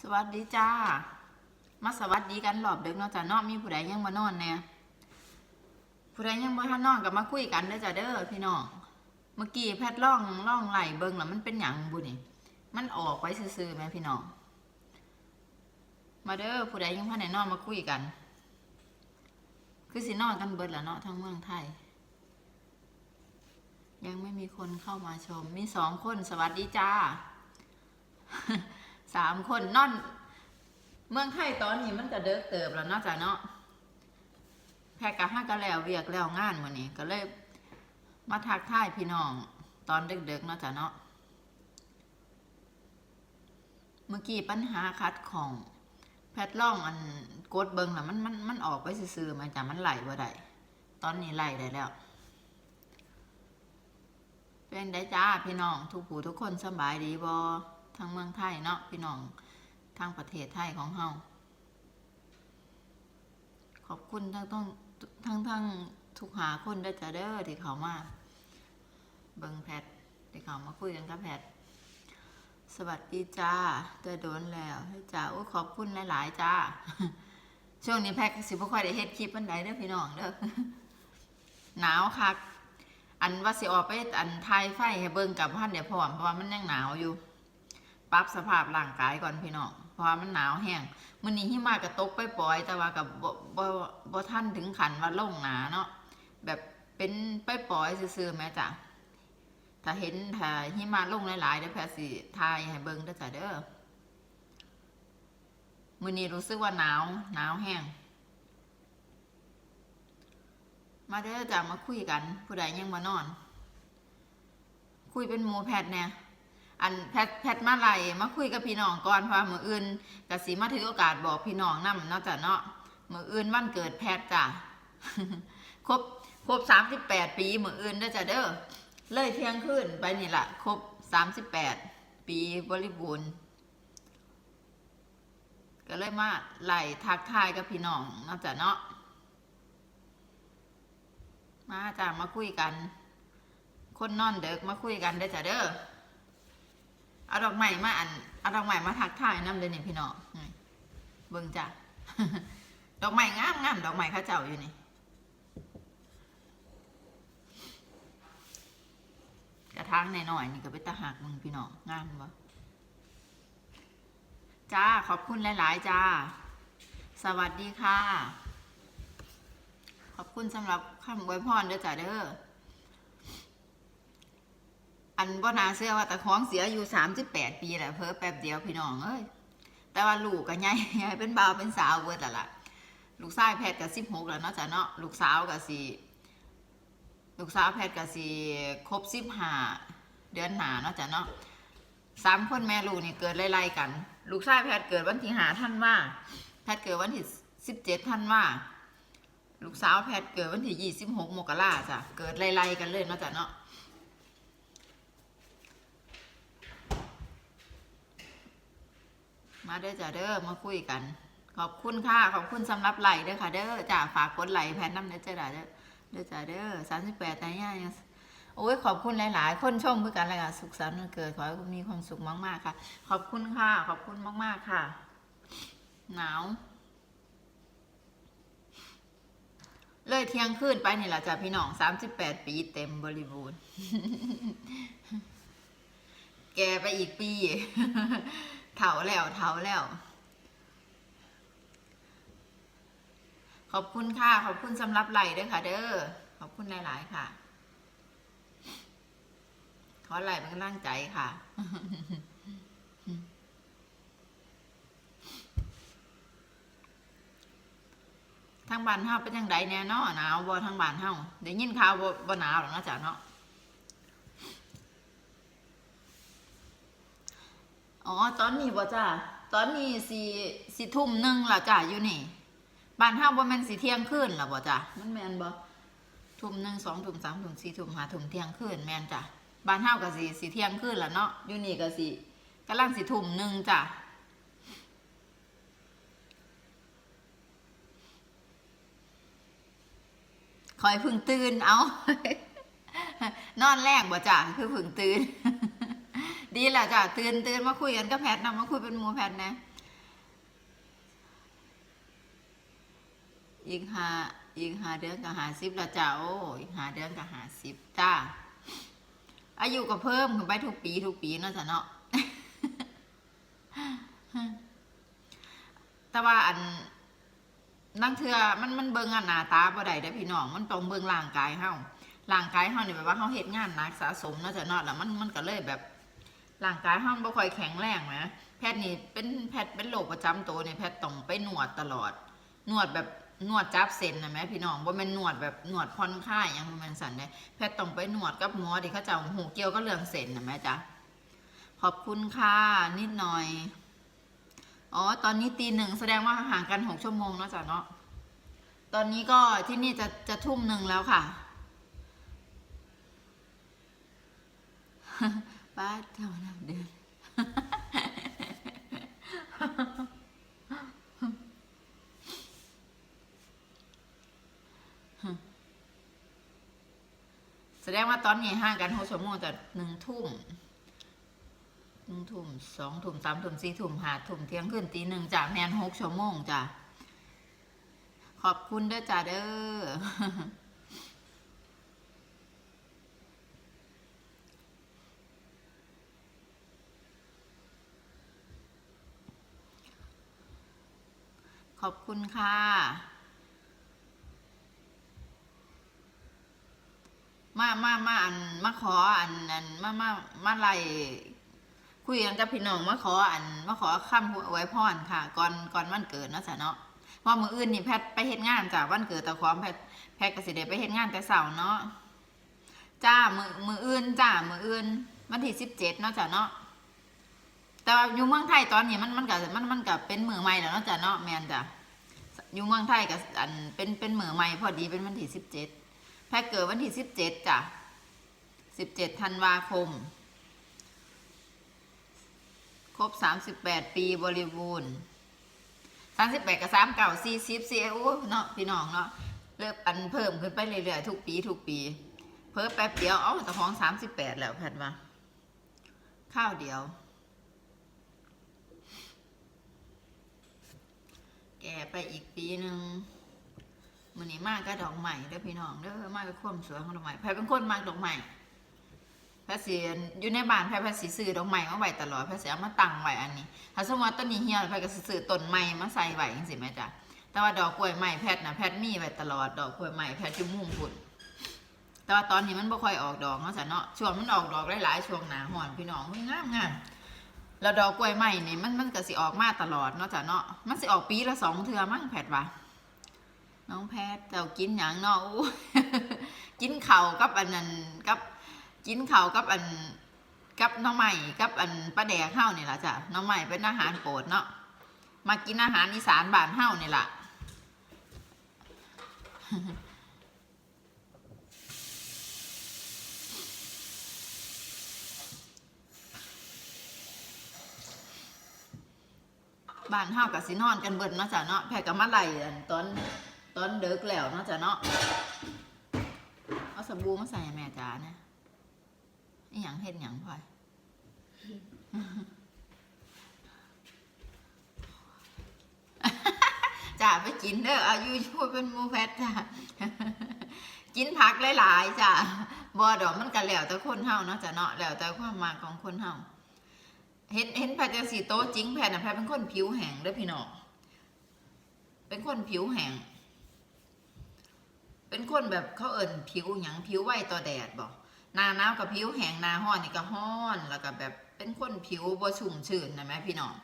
สวัสดีจ้า มาสวัสดีกันหลอบเด็กเนาะจ้ะเนาะมีผู้ใดยังมานอนเนี่ยผู้ใดยังบ่ทันนอนก็มาคุยกันเด้อจ้ะเด้อพี่น้อง เมื่อกี้แพทย์ล่องล่องไหลเบิ่งแล้วมันเป็นหยังบุนี่ มันออกไว้ซื่อๆแม่พี่น้อง มาเด้อผู้ใดยังพันไหนนอนมาคุยกัน คือสินอนกันเบิดแล้วเนาะทั้งเมืองไทย ยังไม่มีคนเข้ามาชม มีสองคนสวัสดีจ้า สามคนนอนเมืองไทยตอนนี้มันก็เดิกเติบแล้วเนาะจ้ะเนาะแพกกะห้าก็แล้วเวียกแล้วงานวันนี้ก็เลยมาทักทายพี่น้อง ตอนเดึกๆเนาะจ้ะเนาะเมื่อกี้ปัญหาคัดของแพทล่องอันกดเบิงแล้วมันมันมันออกไปซื่อๆมาจ้ะมันไหลบ่ได้ตอนนี้ไหลได้แล้ว เป็นได้จ้าพี่น้องทุกผู้ทุกคนสบายดีบอ ทางเมืองไทยเนาะพี่น้องทางประเทศไทยของเฮาขอบคุณทั้งต้องทั้งทั้งทุกหาคนได้จ้าเด้อที่เขามาเบิงแพทที่เขามาคุยกันกับแพทสวัสดีจ้าจอโดนแล้วให้จ้าโอ้ขอบคุณหลาย ๆ จ้า ช่วงนี้แพทสิบ่ค่อยได้เฮ็ดคลิปปันใดเด้อพี่น้องเด้อหนาวคักอันว่าสิออกไปอันทายไฟให้เบิ่งกับพันเดี๋ยวพร้อมเพราะว่ามันยังหนาวอยู่ ปรับสภาพร่างกายก่อนพี่น้องเพราะว่ามันหนาวแห้งมื้อนี้หิมะก็ตกไปปล่อย แต่ว่ากับบ่บ่บ่ทันถึงขันว่าลงหนาเนาะแบบเป็นไปปล่อยซื่อๆแม่จ้ะถ้าเห็นถ้าหิมะลงหลายๆเดี๋ยวแพรสิทายให้เบิ่งเด้อจ้ะเด้อมื้อนี้รู้สึกว่าหนาวหนาวแห้งมาเด้อจ้ะมาคุยกัน ผู้ใดยังมานอน คุยเป็นหมูแพทย์เนี่ย อันแพทแพทมาไล่มาคุยกับพี่น้องก่อนเพราะมืออื่นกสิมาถือโอกาสบอกพี่น้องนำเนาะจ้ะเนาะมืออื่นวันเกิดแพทจ้ะครบครบสามสิบแปดปีมืออื่นเด้อจ้ะเด้อเลยเที่ยงคืนไปนี่แหละครบสามสิบแปดปีบริบูรณ์ก็เลยมาไล่ทักทายกับพี่น้องเนาะจ้ะเนาะมาจ้ามาคุยกัน คนนอนเด็กมาคุยกันได้จ้ะเด้อ เอาดอกไม้มาอันเอาดอกไม้มาทักทายน้ำเด้อนี่พี่น้องเบิ่งจ้ะดอกไม้งามงามดอกไม้เข้าเจ้าอยู่นี่กระถางหน่อยๆนี่ก็ไปตะหักมึงพี่น้องงามบ่จ้าขอบคุณหลาย ๆ จ้า สวัสดีค่ะ ขอบคุณสำหรับคำอวยพรเด้อจ้าเด้อ อันบ่นาเสื้อว่าตะของเสียอยู่สามสิบแปดปีแหละเพิ่อแป๊บเดียวพี่น้องเอ้ยแต่ว่าลูกก็ใหญ่ใหญ่เป็นบ่าวเป็นสาวเบิดแล้วล่ะลูกชายแพทย์ก็สิบหกแล้วเนาะจ้ะเนาะลูกสาวก็สิลูกสาวแพทย์ก็สิครบสิบห้าเดือนหนาเนาะจ้ะเนาะสามคนแม่ลูกนี่เกิดไล่ๆกัน ลูกชายแพทย์เกิดวันที่หาท่านว่าแพทย์เกิดวันที่สิบเจ็ดท่านว่าลูกสาวแพทย์เกิดวันที่ยี่สิบหกมกราจ้ะเกิดไล่ๆกันเลยเนาะจ้ะเนาะ มาเด้อจ้ะเด้อมาคุยกัน ขอบคุณค่ะ ขอบคุณสำหรับไหลเด้อค่ะเด้อจ้าฝากกดไหลแพนน้ำเด้อจ้าเด้อเด้อจ้าเด้อสามสิบแปดแต่เนี่ยยังโอ้ยขอบคุณหลาย ๆ คนชมเพื่อกันเลยค่ะสุขสันต์วันเกิดขอให้คุณมีความสุขมาก ๆ ค่ะ ขอบคุณค่ะ ขอบคุณมาก ๆ ค่ะ หนาว เลยเที่ยงคืนไปนี่แหละจ้ะพี่น้องสามสิบแปดปีเต็มบริบูรณ์ แกไปอีกปี เถาแล้วเถาแล้ว ขอบคุณค่ะ ขอบคุณสำหรับไหลด้วยค่ะ เด้อ ขอบคุณหลาย ๆ ค่ะ ขอไหลเป็นกำลังใจค่ะทางบ้านเฮาเป็นยังไงแน่เนาะหนาวบ่ทางบ้านเฮาได้ยินข่าวบ่บ่หนาวหรอกนะจ๊ะเนาะ อ๋อ ตอนนี้บ่จ้าตอนนี้สี่สี่ทุ่มหนึ่งและจ้าอยู่นี่บ้านเฮาบ่แม่นสิเที่ยงคืนล่ะบ่จ้ามันแม่นบ่ทุ่มหนึ่งสองทุ่มสามทุ่มสี่ทุ่มห้าทุ่มเที่ยงคืนแม่นจ้ะบ้านเฮาก็สิสิเที่ยงคืนล่ะเนาะอยู่นี่ก็สิกำลังสิทุ่มหนึ่งจ้ะคอยเพึ่งตื่นเอา นอนแรกบ่จ้ะคือเพึ่งตื่น ดีแหละจ้ะเตือนเตือนมาคุยกันก็แพทนะมาคุยเป็นหมูแพทนะ อีกหาอีกหาเดือนกับหาสิบละจ้ะโอ้อีกหาเดือนกับหาสิบจ้าอายุก็เพิ่มขึ้นไปทุกปีทุกปีเนาะจ้ะเนาะแต่ว่าอันนั่งเถื่อมันมันเบิ่งอันหน้าตาบ่ได้เด้อพี่น้องมันต้องเบิ่งร่างกายเฮาร่างกายเฮานี่ยแบบว่าเฮาเฮ็ดงานหนักสะสมเนาะจ้ะเนาะแล้วมันมันก็เลยแบบ ร่างกายเฮาบ่ค่อยแข็งแรงนะแพทย์นี่เป็นแพทย์เป็นโรคประจำตัวเนี่ยแพทย์ต้องไปนวดตลอด นวดแบบนวดจับเส้นนะแม่พี่น้องบ่แม่นนวดแบบนวดผ่อนคลายอย่างมันสั่นเด้แพทย์ต้องไปนวดกับหมอที่เขาจ้าหูเกี่ยวก็เรื่องเส้นนะแม่จ๊ะขอบคุณค่ะนิดหน่อยอ๋อตอนนี้ตีหนึ่งแสดงว่าห่างกันหกชั่วโมงเนาะจ๊ะเนาะตอนนี้ก็ที่นี่จะจะทุ่มหนึ่งแล้วค่ะ ป้าเท่านับเดือน แสดงว่าตอนนี้ห่างกันหกชั่วโมงจะหนึ่งทุ่มหนึ่งทุ่มสองทุ่มสามทุ่มสี่ทุ่มห้าทุ่มเที่ยงคืนตีหนึ่งจ้ะแมนหกชั่วโมงจ้ะขอบคุณเด้อจ้าเด้อ ขอบคุณค่ะ มามามาอัน มาขออันอันมามามาไล่คุยกันกับพี่น้องมาขออันมาขอคำไว้พรค่ะ ก่อนก่อนวันเกิดเนาะจ้ะเนาะเพราะมืออื่นนี่แพทไปเฮ็ดงานจ้ะวันเกิดแต่ความแพทแพทกสิได้ไปเฮ็ดงานแต่เสาร์เนาะจ้ามือมืออื่นจ้ามืออื่นวันที่สิบเจ็ดเนาะจ้ะเนาะ แต่ว่าอยู่เมืองไทยตอนนี้มันมันก็มันมันก็เป็นมือใหม่แล้วเนาะจ้ะเนาะแมนจ้ะอยู่เมืองไทยก็อันเป็นเป็นมือใหม่พอดีเป็นวันที่สิบเจ็ดแพทเกิดวันที่สิบเจ็ดจ้ะสิบเจ็ดธันวาคม ครบสามสิบแปดปีบริบูรณ์สามสิบแปดกับสามเก่าสี่สิบสี่โอ้เนาะพี่น้องเนาะเริ่มอันเพิ่มขึ้นไปเรื่อยๆทุกปีทุกปี เพิ่มแป๊บเดียวเอ้าแต่ของสามสิบแปดแล้วแพทย์ว่าข้าวเดียว แก่ไปอีกปีหนึ่งมือนี้มากก็ดอกใหม่เด้อพี่น้องเด้อมากก็ความสวยของดอกใหม่แพรเป็นคนมากดอกใหม่แพรสียอยู่ในบ้านแพรพรสีซื้อดอกใหม่มาไว้ตลอดแพรสีเอามาตั้งไว้อันนี้ ถ้าสมมติว่าต้นนี้เหี่ยวแพรก็สิซื้อต้นใหม่มาใส่ไว้จังซี่แม่จ้ะแต่ว่าดอกกล้วยใหม่แพทนะแพทมีไว้ตลอดดอกกล้วยใหม่แพทจุมุ่งพุ่นแต่ว่าตอนนี้มันบ่ค่อยออกดอกเนาะจ้ะเนาะช่วงมันออกดอกหลายๆช่วงหนาฮ้อนพี่น้องงามงาม แล้วดอกกล้วยใหม่นี่มันมันก็สิออกมาตลอดเนาะจ้ะเนาะมันสิออกปีละสองเทื่อมั้งแพทว่าน้องแพทย์เจ้ากินอย่างเนาะอู้กินเข่ากับอันนั้นกับกินเข่ากับอันกับน้องใหม่กับอันป้าแดกเฮ้านี่ล่ะจ้ะน้องใหม่เป็นอาหารโปรดเนาะมากินอาหารอีสานบ้านเฮ้านี่ล่ะ บ้านเฮากับสินอนกันเบิดเนาะจ้ะเนาะแพรกับมาไล่อันตอนตอนเด็กแล้วเนาะจ้ะเนาะเอาสบู่มาใส่แม่จ๋าเนี่ยอีหยังเฮ็ดหยังพลอยจ้าไปกินเด้ออายุช่วยเป็นมูแพทจ้ากินผักหลายๆจ้าบ่ดอกมันก็แล้วแต่คนเฮาเนาะจ้ะเนาะแล้วแต่ความมาของคนเฮา เห็นเห็นแพทย์จังสีโตะจริงแพทย์นะแพทย์เป็นคนผิวแห้งเด้อพี่น้องเป็นคนผิวแห้งเป็นคนแบบเขาเอิ่นผิวหยังผิวไหวต่อแดดบอกหนาหนาวกับผิวแห้งหนาห้อนนี่ก็ห้อนแล้วก็แบบเป็นคนผิวบ่ชุ่มชื้นนะแม่พี่น้อง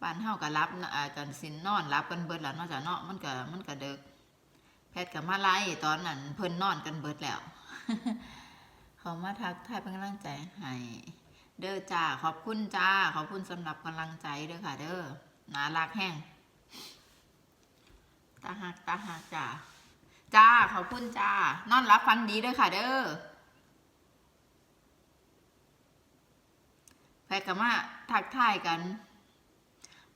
บ้านเฮาก็รับนะอ่ากันสินนอนรับกันเบิดแล้วนอกจากเนาะมันก็มันก็เดึกแพทย์ก็มาไล่ตอนนั้นเพิ่นนอนกันเบิดแล้ว เขามาทักทายเป็นกำลังใจให้เด้อจ้าขอบคุณจ้าขอบคุณสำหรับกำลังใจเด้อค่ะ เด้อน่ารักแห้งตาหักตาหักจ้าจ้าขอบคุณจ้านอนรับฟันดีเด้อค่ะ เด้อแพทย์ก็มาทักทายกัน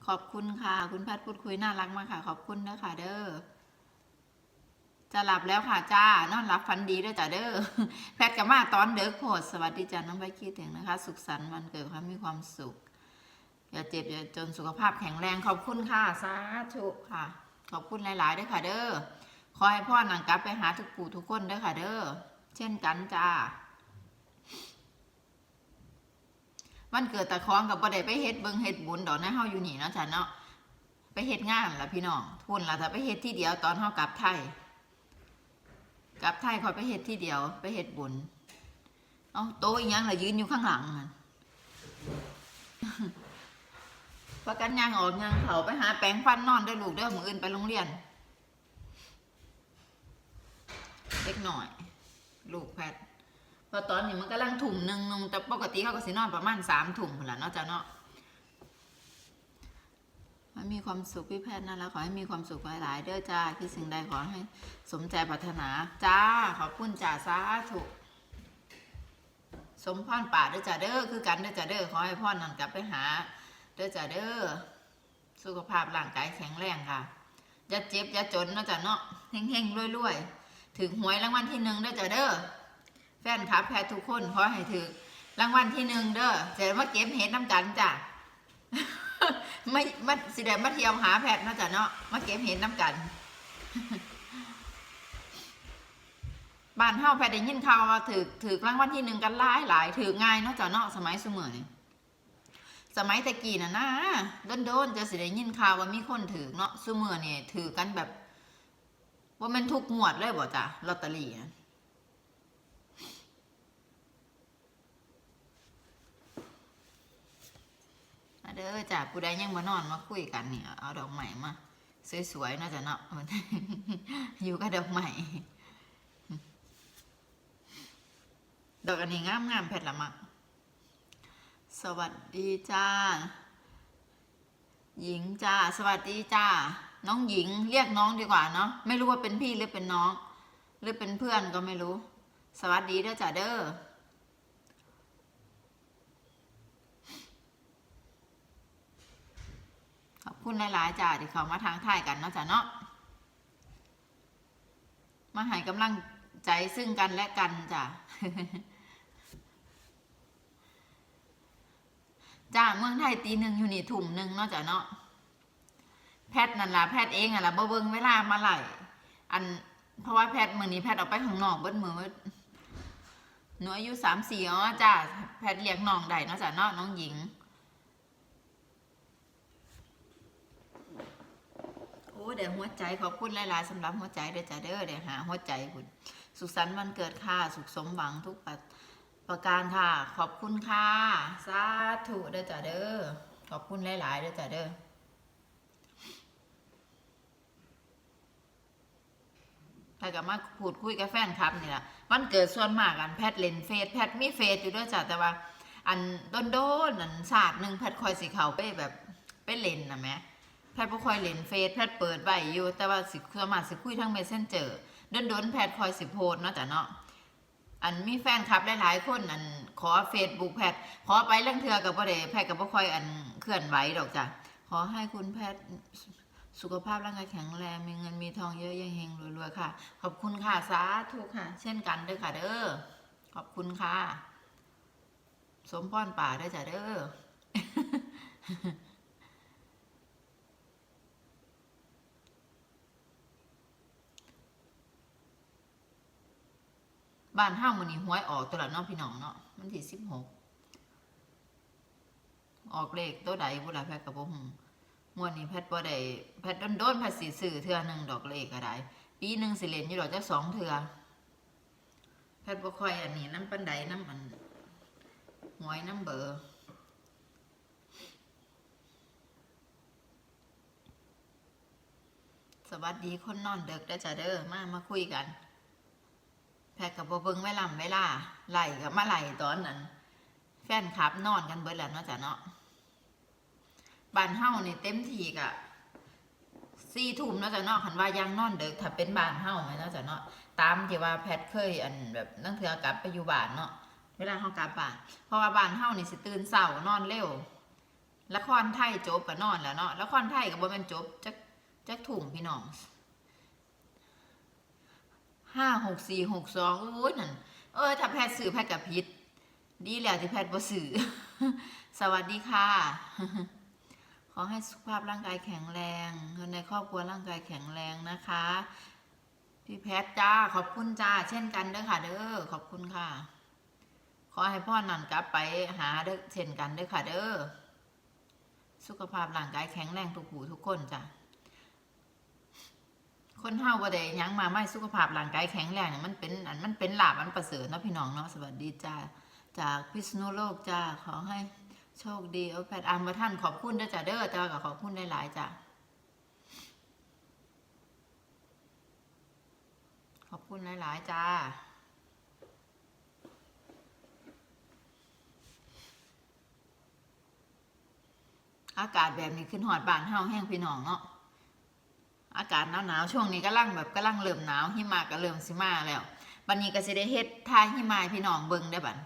ขอบคุณค่ะ คุณแพทย์พูดคุยน่ารักมากค่ะ ขอบคุณเด้อค่ะเด้อ จะหลับแล้วค่ะจ้านอนหลับฝันดีด้วยจ้ะเด้อแพทย์กับมาตอนเด็กโพดสวัสดีจ้าน้องใบคิดถึงนะคะ สุขสันต์วันเกิดความมีความสุข อย่าเจ็บอย่าจนสุขภาพแข็งแรงขอบคุณค่ะสาธุค่ะ ขอบคุณหลายๆด้วยค่ะเด้อขอให้พ่อหนังกลับไปหาทุกปู่ทุกคนด้อค่ะเด้อเช่นกันจ้าวันเกิดตะคองกับบ่ได้ไปเฮ็ดเบิงเฮ็ดบุญดอกนะเฮาอยู่นี่เนาะจ้ะเนาะไปเฮ็ดงานล่ะพี่น้องทุนล่ะถ้าไปเฮ็ดที่เดียวตอนเฮากลับไทย กลับไทยคอยไปเฮ็ดที่เดียว ไปเฮ็ดบุญเอาโต๊ะอีหยังล่ะยืนอยู่ข้างหลังนั่นประกันยางออกยางเขาไปหาแปรงฟันนอนได้อลูกเด้อมืออื่นไปโรงเรียนเล็กหน่อย ลูกแพทพอตอนนี้มันกำลังถุ่มหนึ่งนงแต่ปกติเขาก็สินอนประมาณสามถุ่มคนละเนาะจ้ะเนาะ ให้มีความสุขพี่แพทย์นั่นแล้วขอให้มีความสุขหลายๆเด้อจ้าคิดสิ่งใดขอให้สมใจปรารถนาจ้าขอบคุณจ้าสาธุสมพรป่าเด้อจ้าเด้อคือกันเด้อจ้าเด้อขอให้พ่อนั่นกลับไปหาเด้อจ้าเด้อสุขภาพร่างกายแข็งแรงค่ะอย่าเจ็บอย่าจนเนาะจ้ะเนาะเฮงๆรวยๆถึงหวยรางวัลที่หนึ่งเด้อจ้าเด้อแฟนคลับแพทย์ทุกคนขอให้ถึงรางวัลที่หนึ่งเด้อจะมาเก็บเห็ดน้ำกันจ้ะ ไม่มาสิได้มาเที่ยวหาแพทย์เนาะจ้ะเนาะมาเก็บเห็ดน้ำกัน บ้านเฮาแพทย์ได้ยินข่าวว่าถือถือรางวัลที่หนึ่งกันหลายหลายถือง่ายเนาะจ้ะเนาะสมัยสมัยนี่สมัยตะกี้น่ะนะโดนๆจะสิได้ยินข่าวว่ามีคนถือเนาะสมัยนี่ถือกันแบบว่ามันทุกงวดเลยบ่จ้ะลอตเตอรี่อะมา เด้อจ้ะผู้ใดยังมานอนมาคุยกันเนี่ยเอาดอกใหม่มาสวยๆเนาจะเนาะอยู่กับดอกใหม่ดอกอันนี้งามงามๆเพชรละมักสวัสดีจ้า หญิงจ้า สวัสดีจ้า น้องหญิงเรียกน้องดีกว่าเนาะไม่รู้ว่าเป็นพี่หรือเป็นน้อง หรือเป็นเพื่อนก็ไม่รู้ สวัสดีเด้อจ้าเด้อ ขอบ คุณหลายๆจ้าที่เขามาทางถ่ายกันเนาะจ้าเนาะมาให้กำลังใจซึ่งกันและกันจ้ะจ้าเมืองไทยตีหนึ่งอยู่นี่ถุ่มหนึ่งเนาะจ้ะเนาะแพทย์นั่นล่ะแพทย์เองอะล่ะบ่เบิ่งเวลามาไหลอันเพราะว่าแพทย์มื้อนี้แพทย์ออกไปข้างนอกเบิดมือหนูอายุสามสี่อ๋อจ้าแพทย์เลี้ยงน้องได้เนาะจ้ะเนาะน้องหญิง โอ้เดี๋ยวหัวใจขอบคุณหลายๆสำหรับหัวใจเด้อจ้าเด้อเดี๋ยวหาหัวใจคุณสุขสันต์วันเกิดค่ะสุขสมหวังทุกประประการค่ะ ขอบคุณค่ะสาธุเด้อจ้าเด้อขอบคุณหลายๆเด้อจ้าเด้อถ้ากับมาพูดคุยกับแฟนคลับนี่แหละวันเกิดส่วนมากอันแพทย์เลนเฟซแพทย์มีเฟซอยู่ด้วยจ้ะแต่ว่า อันโดนๆอันศาสตร์หนึ่งแพทย์คอยสิเขาไปแบบไปเลนนะแม่ แพทย์บ่ค่อยเล่นเฟซแพทย์เปิดไว้อยู่ แต่ว่าสิสามารถสิคุยทาง Messenger เดินๆแพทย์คอยสิโพสเนาะจ้ะเนาะอันมีแฟนคลับหลายๆคนอันขอ Facebook แพทย์ขอไปเรื่องเทือกับบ่ได้แพทย์ก็บ่ค่อยอันเคลื่อนไหวดอกจ้ะขอให้คุณแพทย์สุขภาพร่างกายแข็งแรงมีเงินมีทองเยอะยังเฮงรวยๆค่ะ ขอบคุณค่ะสาธุค่ะ เช่นกันเด้อค่ะเด้อขอบคุณค่ะ สมพรป่าเด้อจ้ะเด้อ บ้านห้ามันนี่หวยออกตัวละเนาะพี่น้องเนาะมันที่สิบหกออกเลขตัวใดบุละแพทย์กับผมงวดนี้แพทย์บ่ได้แพทย์โดนๆแพทย์สีสื่อเทื่อหนึ่งดอกเลขก็ได้ปีหนึ่งสิเลนอยู่ดอกจะสองเทื่อแพทย์บ่ค่อยอันนี้น้ำปันไดน้ำอันหวยน้ำเบอร์สวัสดีคนนอนเด็กได้จ้ะเด้อมามาคุยกัน แพทย์กับบ่เบิ่งเวลาเวลาไหลกับมาไหลตอนนั้น แฟนคลับนอนกันเบิดแล้วเนาะจ้ะเนาะบ้านเฮานี่เต็มที่กะสี่ทุ่มเนาะจ้ะเนาะคันว่ายังนอนเด็กถ้าเป็นบ้านเฮาไหมเนาะจ้ะเนาะตามที่ว่าแพทเคยอันแบบนั่งเถือกลับไปอยู่บ้านเนาะเวลาเฮากลับบ้านเพราะว่าบ้านเฮานี่สิตื่นเช้านอนเร็วละครไทยจบก็นอนแล้วเนาะละครไทยก็บ่แม่นจบจักจักทุ่มพี่น้อง ห้าหกสี่หกสองโอ้ยนั่นเออถ้าแพทย์สื่อแพทย์กับพิษดีแล้วที่แพทย์บ่สื่อสวัสดีค่ะ ขอให้สุขภาพร่างกายแข็งแรงในครอบครัวร่างกายแข็งแรงนะคะพี่แพทย์จ้าขอบคุณจ้า เช่นกันเด้อค่ะ เด้อขอบคุณค่ะ ขอให้พ่อนันกลับไปหาเด้อเช่นกันเด้อค่ะ เด้อสุขภาพร่างกายแข็งแรงทุกหูทุกคนจ้ะ คนเฮาบ่ได้หยังมาไม่สุขภาพร่างกายแข็งแรงเนี่ยมันเป็นอันมันเป็นลาบอันประเสริฐเนาะพี่น้องเนาะสวัสดีจ้าจากพิษณุโลกจ้าขอให้โชคดีเอาแพทย์อามมาท่านขอบคุณด้อจ้าเด้อจ้าก็ขอบคุณหลายๆจ้าขอบคุณหลายๆจ้าอากาศแบบนี้ขึ้นหอดบานเฮาแห้งพี่น้องเนาะ อากาศหนาวหนาวๆช่วงนี้ก็ลังแบบก็ลังเริ่มหนาวหิมะก็เริ่มสิมาแล้วบัดนี้ก็สิได้เฮ็ดทายหิมะพี่น้องเบิ่งได้บัด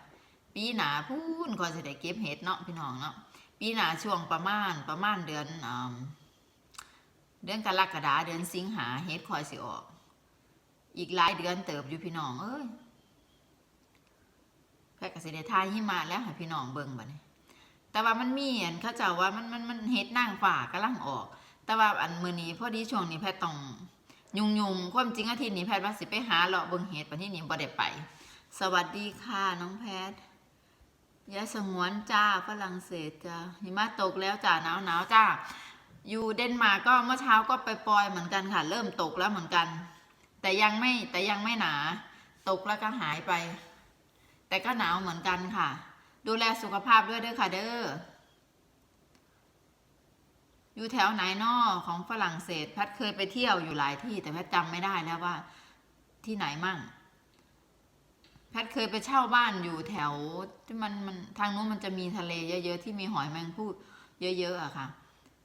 ปีหนาพูนก็สิได้เก็บเฮ็ดเนาะพี่น้องเนาะปีหนาช่วงประมาณประมาณเดือนเดือนกรกฎาเดือนสิงหาเฮ็ดคอยสิออก อีกหลายเดือนเติบอยู่พี่น้องเอ้ยแค่ก็สิได้ทายหิมะแล้วให้พี่น้องเบิ่งบัดนี้แต่ว่ามันมีอันเขาเจ้าว่ามันมันมันเฮ็ดนางฝ่ากำลังออก แต่ว่าอันมือนี้พอดีช่วงนี้แพทย์ต้องยุ่งยุงๆความจริงอาทิตย์นี้แพทย์ว่าสิไปหาเลาะเบิ่งเฮ็ดปันที่นี้บ่ได้ไป สวัสดีค่ะน้องแพทย์ยายสงวนจ้าฝรั่งเศสจ้าหิมะตกแล้วจ้าหนาวหนาวจ้าอยู่เดนมาร์กก็เมื่อเช้าก็ไปปล่อยเหมือนกันค่ะ เริ่มตกแล้วเหมือนกัน แต่ยังไม่แต่ยังไม่หนา ตกแล้วก็หายไป แต่ก็หนาวเหมือนกันค่ะ ดูแลสุขภาพด้วยเด้อค่ะเด้อ อยู่แถวไหนนอของฝรั่งเศส แพทเคยไปเที่ยวอยู่หลายที่ แต่แพทจำไม่ได้แล้วว่าที่ไหนมั่ง แพทเคยไปเช่าบ้านอยู่แถวที่มันมันทางนู้นมันจะมีทะเลเยอะๆที่มีหอยแมงผู้เยอะๆอะค่ะ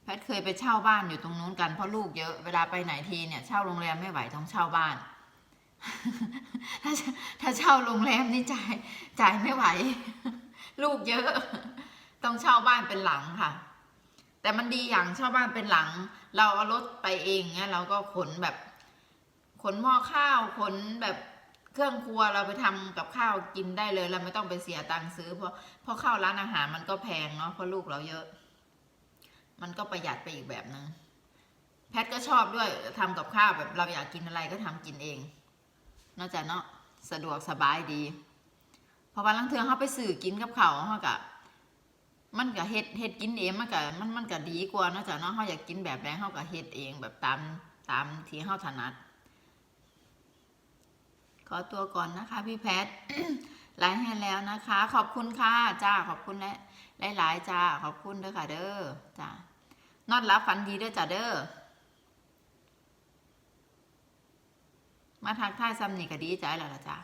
แพทเคยไปเช่าบ้านอยู่ตรงนู้นกันเพราะลูกเยอะเวลาไปไหนทีเนี่ยเช่าโรงแรมไม่ไหวต้องเช่าบ้าน ถ้าถ้าเช่าโรงแรมนี่จ่ายจ่ายไม่ไหว ลูกเยอะ ต้องเช่าบ้านเป็นหลังค่ะ แต่มันดีอย่างเช่าบ้านเป็นหลัง เราเอารถไปเองเนี่ยเราก็ขนแบบ ขนหม้อข้าวขนแบบเครื่องครัวเราไปทำกับข้าวกินได้เลย เราไม่ต้องไปเสียตังค์ซื้อเพราะเพราะข้าวร้านอาหารมันก็แพงเนาะเพราะลูกเราเยอะ มันก็ประหยัดไปอีกแบบนึงแพทก็ชอบด้วยทำกับข้าวแบบเราอยากกินอะไรก็ทำกินเอง นอกจากเนาะสะดวกสบายดีพราะว่าลังเทือเขาไปสื่อกินกับเขาเขากะ มันก็เฮ็ดเฮ็ดกินเองมันก็มันมันก็ดีกว่านอกจากเนาะเขาอยากกินแบบไหนเขาก็เฮ็ดเองแบบตามตามที่เขาถนัด ขอตัวก่อนนะคะ พี่แพทไลฟ์ให้แล้วนะคะ ขอบคุณค่ะจ้าขอบคุณและหลายๆจ้าขอบคุณเด้อค่ะ เด้อจ้านอนรับฝันดีเด้อจ้าเด้อมาทักทายซ้ำนี่ก็ดีใจแล้วล่ะจ้ะ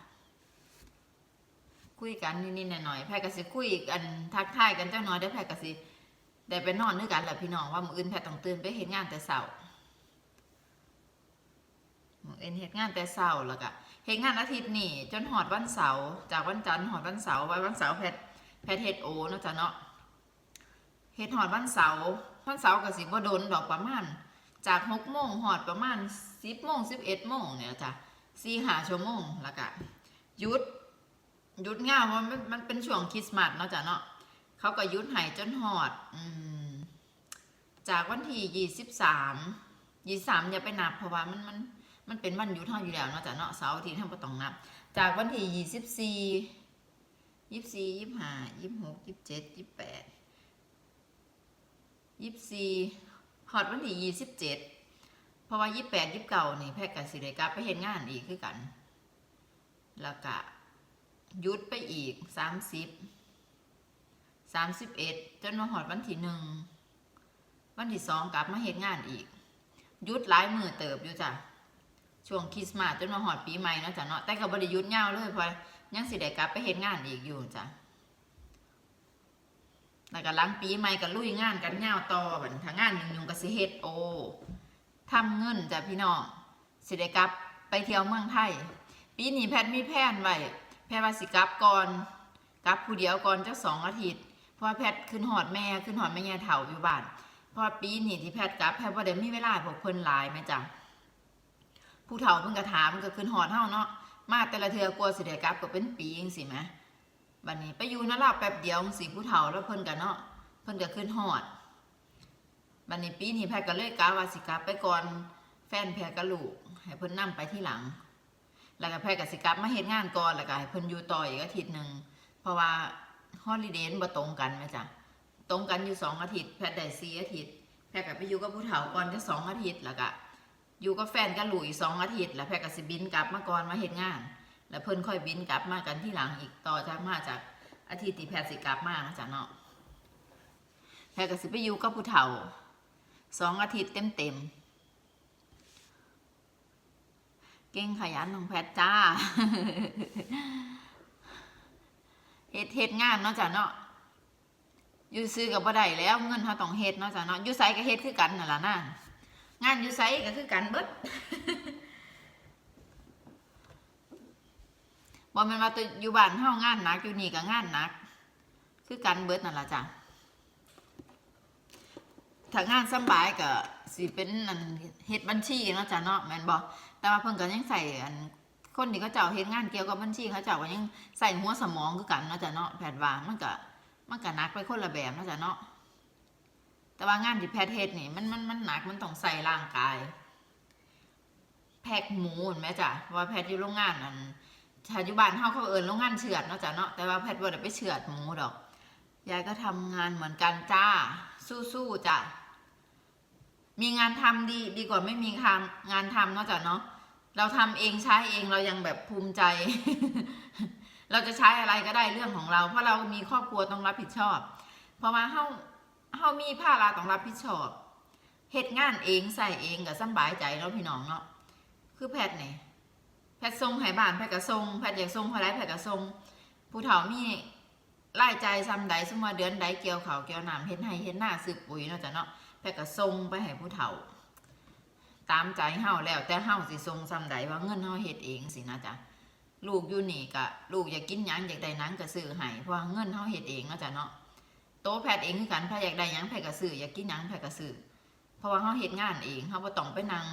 คุยกันนิดๆหน่อยๆแพรก็สิคุยกันทักทายกันเจังน้อยได้แพรก็สิได้ไปนอนด้วยกันแหละพี่น้องว่ามืออื่นแพรต้องตื่นไปเฮ็ดงานแต่เช้ามื้ออื่นเฮ็ดงานแต่เช้าแล้วก็เฮ็ดงานอาทิตย์นี้จนฮอดวันเสาร์จากวันจันทร์ฮอดวันเสาร์ไว้วันเสาร์แพทแพทเฮ็ดโอเนาะจ้ะเนาะเฮ็ดฮอดวันเสาร์วันเสาร์ก็สิบ่โดนดอกประมาณจาก6โมงฮอดประมาณ10โมง11โมงเนี่ยจ้ะสี่หาชั่วโมงแล้วก็หยุด หยุดงานว่ามันมันเป็นช่วงคริสต์มาสเนาะจ้ะเนาะเขาก็หยุดให้จนหอดอืมจากวันที่ยี่สิบสามยี่สามอย่าไปนับเพราะว่ามันมันมันเป็นวันหยุดเท่าอยู่แล้วเนาะจ้ะเนาะเสาร์อาทิตย์ท่านก็ต้องนับ จากวันที่ยี่สิบสี่ยี่สิบสี่ยี่สิบห้ายี่สิบหกยี่สิบเจ็ดยี่สิบแปดยี่สิบสี่หอดวันที่ยี่สิบเจ็ดเพราะว่ายี่แปดยี่เก่านี่แพทย์กับสิได้กลับไปเห็นงานอีกคือกัน แล้วก็ ยุดไปอีกสามสิบสามสิบเอ็ดจนมาหอดวันที่หนึ่งวันที่สองกลับมาเห็นงานอีกหยุดหลายมือเติบอยู่จ้ะช่วงคริสต์มาสจนมาหอดปีใหม่เนาะจ้ะเนาะแต่ก็บบริยุทธ์เงาเลยพราะยังสิได้กลับไปเห็นงานอีกอยู่จ้ะแล้วก็หลังปีใหม่ก็ลุยงานกันเงาต่อบัดถ้างานยุ่งๆก็สิเฮ็ดโอทำเงินจ้ะพี่น้องสิได้กลับไปเที่ยวเมืองไทย ปีนี้แพทย์มีแผนไว้ แพทย์ว่าสิกลับก่อนกลับผู้เดียวก่อนจักสองอาทิตย์เพราะแพทย์ขึ้นหอดแม่ขึ้นหอดแม่ยายเฒ่าอยู่บ้านเพราะปีนี้ที่แพทย์กลับแพทย์ว่าได้มีเวลาพวกเพิ่นหลายไหมจ้ะผู้เฒ่าเพิ่นก็ถามมันก็ขึ้นหอดเฮาเนาะมาแต่ละเทือกลัวสิได้กลับก็เป็นปีจังซี่แหมบัดนี้ไปอยู่นั่นล่ะแป๊บเดียวจังซี่ผู้เฒ่าแล้วเพิ่นก็เนาะเพิ่นก็ขึ้นหอดบันนี้ปีนี้แพทย์ก็เลยกะว่าสิกลับไปก่อนแฟนแพทย์กับลูกให้เพิ่นนํไปที่หลัง แล้วก็แพทย์ก็สิกลับมาเฮ็ดงานก่อนแล้วก็ให้เพิ่นอยู่ต่ออีกอาทิตย์หนึ่งเพราะว่าฮอลิเดย์บ่ตรงกันแม่จ้ะตรงกันอยู่สองอาทิตย์แพทย์ได้สี่อาทิตย์แพทย์ก็ไปอยู่กับผู้เฒ่าก่อนจะสองอาทิตย์แล้วก็อยู่กับแฟนกับลูกอีกสองอาทิตย์ แล้วแพทย์ก็สิบินกลับมาก่อนมาเฮ็ดงาน แล้วเพิ่นค่อยบินกลับมากันที่หลังอีกต่อจากมาจากอาทิตย์ที่แพทย์สิกลับมานะจ๊ะเนาะแพทย์ก็สิไปอยู่กับผู้เฒ่าสองอาทิตย์เต็มเต็มๆเก่งขยันของแพทจ้าเฮ็ดเฮ็ดงานเนาะจ้ะเนาะอยู่ซื้อกับบ่ได้แล้วเงินเฮาต้องเฮ็ดเนาะจ้ะเนาะอยู่ไสก็เฮ็ดคือกันนั่นล่ะนะงานอยู่ไสก็คือกันเบิดบ่แม่นว่าตัวอยู่บ้านเฮางานหนักอยู่นี่ก็งานหนัก คือกันเบิดนั่นล่ะจ้ะถ้างานสบายก็สิเป็นอันเฮ็ดบัญชีเนาะจ้ะเนาะแม่นบ่ แต่ว่าเพิ่นก็ยังใส่อันคนที่เขาเจ้าเฮ็ดงานเกี่ยวกับบัญชีเขาเจ้าก็ยังใส่หัวสมองคือกันเนาะจ้ะเนาะแพทย์ว่ามันก็มันก็หนักไปคนละแบบเนาะจ้ะเนาะแต่ว่างานที่แพทย์เฮ็ดนี่มันมันมันหนักมันต้องใส่ร่างกาย แพ็คหมูเห็นไหมจ้ะเพราะว่าแพทย์อยู่โรงงานอันปัจจุบันเฮาเขาเอิ้นโรงงานเฉือดเนาะจ้ะเนาะแต่ว่าแพทย์บ่ได้ไปเฉือดหมูดอกยายก็ทำงานเหมือนกันจ้า สู้ๆจ้ะ มีงานทำดีดีกว่าไม่มีทำงานทำนาะจ้ะเนาะเราทำเองใช้เองเรายังแบบภูมิใจ เราจะใช้อะไรก็ได้เรื่องของเรา เพราะเรามีครอบครัวต้องรับผิดชอบ เพราะว่าเฮาเฮามีภาระต้องรับผิดชอบเฮ็ดงานเองใส่เองก็สำบายใจเนาะพี่น้องเนาะคือแพทย์นี่แพทย์ส่งให้บ้านแพทย์ก็ส่งแพทย์อยากส่งเท่าไรแพทย์ก็ส่งผู้เฒ่ามีรายจ่ายซ้ำใดสมมติว่าเดือนใดเกี่ยวเขาเกี่ยวน้ำเฮ็ดให้เฮ็ดหน้าซื้อปุ๋ยเนาะจ้ะเนาะ แพทย์ก็ส่งไปให้ผู้เฒ่า ตามใจเฮาแล้วแต่เฮาสิส่งซ้ำใดว่าเงินเฮาเฮ็ดเองสินะจ๊ะลูกอยู่นี่ก็ลูกอยากกินหยังอยากได้นังก็ซื้อให้เพราะเงินเฮาเฮ็ดเองเนาะจ้ะเนาะโตะแพทย์เองคือกันแพทย์อยากได้หยังแพทย์ก็ซื้ออยากกินหยังแพทย์ก็ซื้อเพราะว่าเฮาเฮ็ดงานเองเฮาบ่ต้องไปนั่ง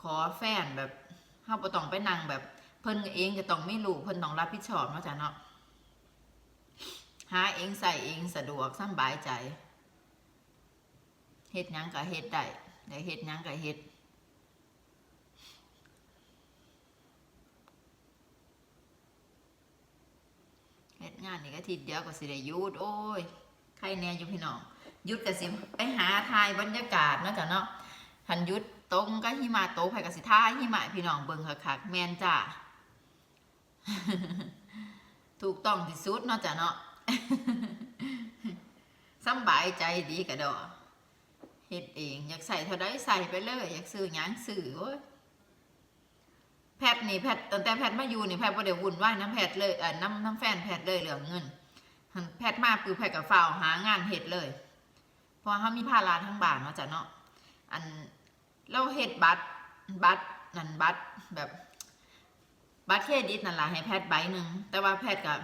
ขอแฟนแบบเฮาบ่ต้องไปนั่งแบบเพิ่นเองก็ต้องไมีลูกเพิ่นต้องรับผิดชอบเนาะจ้ะเนาะหาเองใส่เองสะดวกสบายใจ เฮ็ดหยังก็เฮ็ดได้ได้เฮ็ดหยังก็เฮ็ดเฮ็ดงานนี่ก็ทีเดียวก็สิได้หยุดโอ้ยใครแน่อยู่พี่น้องหยุดก็สิไปหาทายบรรยากาศเนาะจ้ะเนาะหันยุดตรงก็หิมะตไผก็สิทายหิมะพี่น้องเบิ่งคักๆแม่นจ้าถูกต้องที่สุดเนาะจ้ะเนาะสบายใจดีกะดอ เฮ็ดเอง อยากใส่เท่าใดใส่ไปเลย อยากซื้อหยังซื้อโอ้ยแพทย์นี่แพทย์ตั้งแต่แพทย์มาอยู่นี่แพทย์บ่ได้วุ่นวายน้ำแพทย์เลยเอ่อน้ำน้ำแฟนแพทย์เลยเรื่องเงินแพทย์มาคือแพทย์กับฝ้าวหางานเฮ็ดเลย เพราะเขามีภาระทั้งบ้านเนาะจ้ะเนาะอันเราเฮ็ดบัตรบัตรนั่นบัตรแบบบัตรเครดิตนั่นล่ะให้แพทย์ใบหนึ่งแต่ว่าแพทย์กับ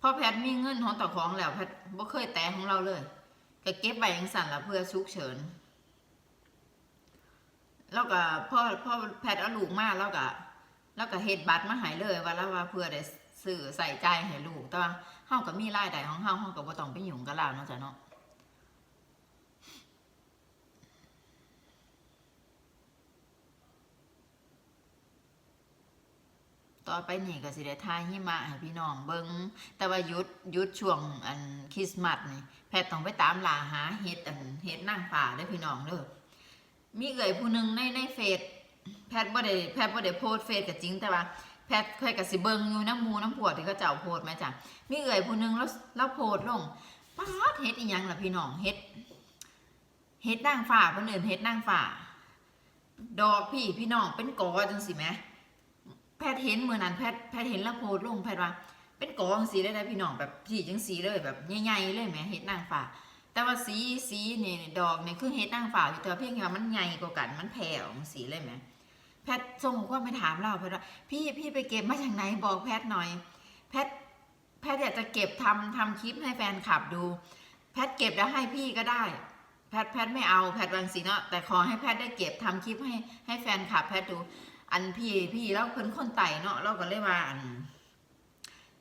พอแพทย์มีเงินของต่อของแล้วแพทย์บ่เคยแตะของเราเลย ก็เก็บไว้ยังสั่นละเพื่อชุกเฉินแล้วก็พ่อพ่อแพทย์เอาลูกมาแล้วก็แล้วก็เฮ็ดบัตรมาหายเลยว่าแล้วว่าเพื่อได้สื่อใส่ใจให้ลูกแต่ว่าเฮาก็มีรายได้ของเฮาเฮาก็บ่ต้องไปยุ่งกับเราเนาะจ้ะเนาะ ต่อไปนี่ก็สิได้ทายหิมะให้พี่น้องเบิงแต่ว่ายุดยุดช่วงอันคริสต์มาสนี่แพทย์ต้องไปตามล่าหาเฮ็ดอันเฮ็ดนางฟ้าเด้อพี่น้องเด้อมีเอ่ยผู้หนึ่งในในเฟซแพทย์บ่ได้แพทย์บ่ได้โพสเฟซก็จริงแต่ว่าแพทย์เคยก็สิเบิ่งอยู่น้ำมูน้ำพวกที่เขาเจ้าโพสต์แม่จ้ะมีเอ่ยผู้หนึงแล้วแล้วโพสลงป๊าดเฮ็ดอีหยังล่ะพี่น้องเฮ็ดเฮ็ดนางฟ้าเพิ่นเอิ้นเฮ็ดนางฟ้าดอกพี่พี่น้องเป็นกอจังสิแหม แพทย์เห็นมือนั้นแพทย์แพทย์เห็นแล้วโพสลงแพทย์ว่า เป็นกองสีเลยนะพี่น้องแบบสีจังสีเลยแบบใหญ่ๆเลยแหมเห็ดนางฟ้าแต่ว่าสีสีนี่ดอกนี่คือเห็ดนางฟ้าอยู่แต่เพียงแค่ว่ามันใหญ่กว่ากันมันแผ่ออกสีเลยแหมแพทย์ส่งก็ไปถามเราแพทย์ว่าพี่พี่ไปเก็บมาจากไหนบอกแพทย์หน่อย แพทย์แพทย์อยากจะเก็บทำทำคลิปให้แฟนคลับดู แพทย์เก็บแล้วให้พี่ก็ได้แพทย์แพทย์ไม่เอาแพทย์วางสีเนาะแต่ขอให้แพทย์ได้เก็บทำคลิปให้ให้แฟนคลับแพทย์ดู อันพี่พี่เราเพิ่นคนไต่เนาะเราก็เลยว่าอัน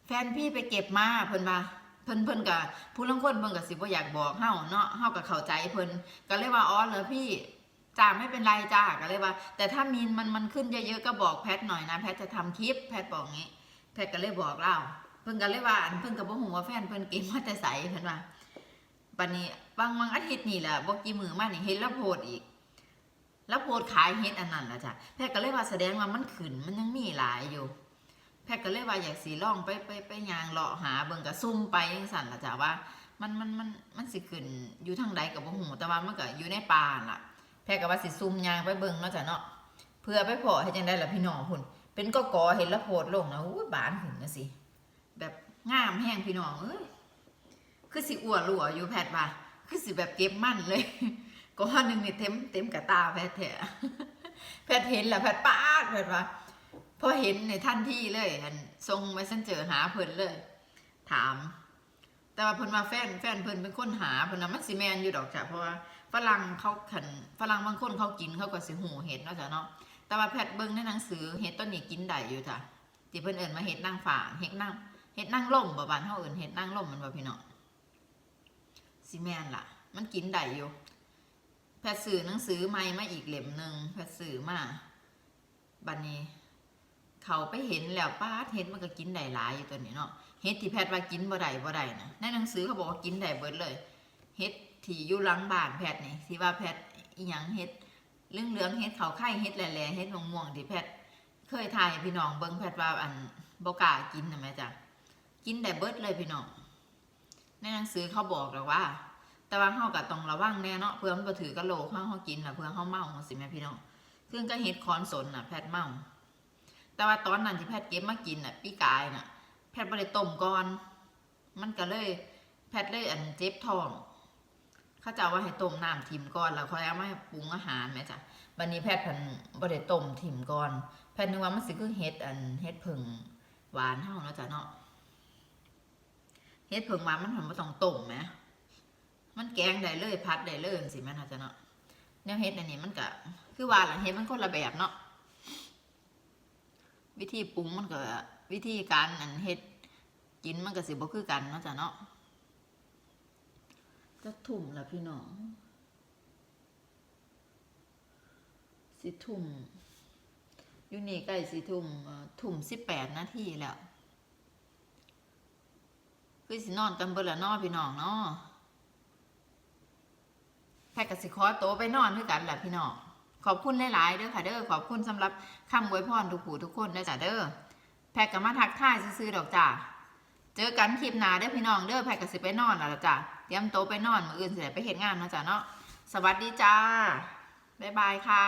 แฟนพี่ไปเก็บมาเพิ่นว่าเพิ่นเพิ่นก็ผู้ลางคนเพิ่นก็สิบ่อยากบอกเฮาเนาะเฮาก็เข้าใจเพิ่นก็เลยว่าอ๋อเหรอพี่จ้าไม่เป็นไรจ้าก็เลยว่า แต่ถ้ามีนมันมันขึ้นเยอะๆก็บอกแพทหน่อยนะ แพทจะทำคลิปแพทบอกงี้ แพทก็เลยบอกเล่าเพิ่นก็เลยว่าอันเพิ่นก็บ่ฮู้ว่าแฟนเพิ่นเก็บมาแต่ไสเพิ่นว่าบัดนี้บางวันอาทิตย์นี่แหละบ่กี่มือมานี่เห็นแล้วโพสต์อีก แล้วโพสต์ขายเฮ็ดอันนั้นล่ะจ้ะแพทย์ก็เลยว่าแสดงว่ามันขึ้นมันยังมีหลายอยู่ แพทย์ก็เลยว่าอยากสีล่องไปไปไปยางเลาะหาเบิ่งกระซุ่มไปยังสั่นละจ้ะว่า มันมันมันมันสิขึ้นอยู่ทางใดกับบ่ฮู้แต่ว่ามันก็อยู่ในป่าล่ะ แพทย์ก็ว่าสิซุ่มยางไปเบิ่งเนาะจ้ะเนาะเพื่อไปพอให้จังได้ล่ะพี่น้องพุ่นเป็นก็กอเห็นแล้วโพดลงนะอู้ยบานหุ่นนะสิแบบงามแห้งพี่น้องเอ้ยคือสิอ้วนรัวอยู่แพทย์ว่าคือสิแบบเก็บมั่นเลย ก็ว่าหนึ่งนี่เต็มเต็มกระตาแพทย์แท้แพทย์เห็นแล้วแพทย์ป้าดแพทย์ว่าพอเห็นในทันที่เลยอันทรงมาฉันเจอหาเพิ่นเลย ถาม แต่ว่าเพิ่นมาแฟนแฟนเพิ่นเป็นคนหาเพิ่นนะมันสิแมนอยู่ดอกจ้ะเพราะว่าฝรั่งเขาขันฝรั่งบางคนเขากินเขาก็สิหูเห็ดเนาะจ้ะเนาะแต่ว่าแพทย์เบิ่งในหนังสือเห็ดต้นนี้กินได้อยู่จ้ะที่เพิ่นเอิ้นมาเห็ดนางฝาเห็ดนางเห็ดนางล่มบ่บานเฮาเอิ้นเห็ดนางล่มมันบ่พี่น้องสิแมนล่ะ มันกินได้อยู่ แพทย์ซื้อหนังสือใหม่มาอีกเล่มหนึ่งแพทย์ซื้อมาบัดนี้ เขาไปเห็นแล้วป้าเห็ดมันก็กินได้หลายอยู่ตัวนี้เนาะเห็ดที่แพทย์ว่ากินบ่ได้บ่ได้นะในหนังสือเขาบอกว่ากินได้เบิดเลยเห็ดที่อยู่หลังบ้านแพทย์นี่ที่ว่าแพทย์อีหยังเห็ดเรื่องเหลืองเห็ดเขาไข่เห็ดแหล่ๆเห็ดม่วงๆที่แพทย์เคยทายพี่น้องเบิ่งแพทย์ว่าอันบ่กล้ากินนะแม่จ้ะกินได้เบิดเลยพี่น้องในหนังสือเขาบอกแล้วว่า แต่ว่าเฮาก็ต้องระวังแน่เนาะเพื่อมันบ่ถือกะโหลกเฮาเฮากินล่ะเพื่อเฮาเมาจังซี่แม่พี่น้องซึ่งก็เห็ดคอนสนน่ะแพทย์เมา แต่ว่าตอนนั้นที่แพทย์เก็บมากินน่ะพี่กายน่ะ แพทย์บ่ได้ต้มก่อน มันก็เลย แพทย์เลยอันเจ็บท้อง เขาจะเอาว่าให้ต้มน้ำทิมก่อนแล้วค่อยเอามาปรุงอาหารแม่จ้ะบัดนี้แพทย์เพันบ่ได้ต้มทิมก่อน แพทย์นึกว่ามันสิคือเฮ็ดอันเฮ็ดผึ่งหวานเฮาเนาะจ้ะเนาะเฮ็ดผึ่งหวานมันหันบ่ต้องต้มแหม มันแกงได้เลยพัดได้เลยจังซี่แม่นเนาะจ้ะเนาะแนวเฮ็ดอันนี้มันก็คือว่าหล่ะเฮ็ดมันคนละแบบเนาะวิธีปรุงมันก็วิธีการอันเฮ็ดกินมันก็สิบ่คือกันเนาะจ้ะเนาะจะทุ่มละพี่น้อง สิทุ่มอยู่นี่ใกล้สิทุ่มเอ่อทุ่มสิบแปดนาทีแล้ว คือสินอนกันเบิดละนอพี่น้องเนาะ พทย์กสิคอโตไปนอนด้วยกันแหละพี่น้องขอบคุณหลายๆเด้อค่ะเด้อขอบคุณสำหรับคำอวยพรทุกผู้ทุกคนเด้อจ้ะเด้อแพกก็มาทักทายซื่อๆดอกจ้ะเจอกันคลิปหน้าเด้อพี่น้องเด้อแพกก็สิไปนอนแล้วจ้ะเตรียมโตไปนอนมื้ออื่นสิได้ไปเฮ็ดงานเนาะจ้ะเนาะสวัสดีจ้าบ๊ายบายค่ะ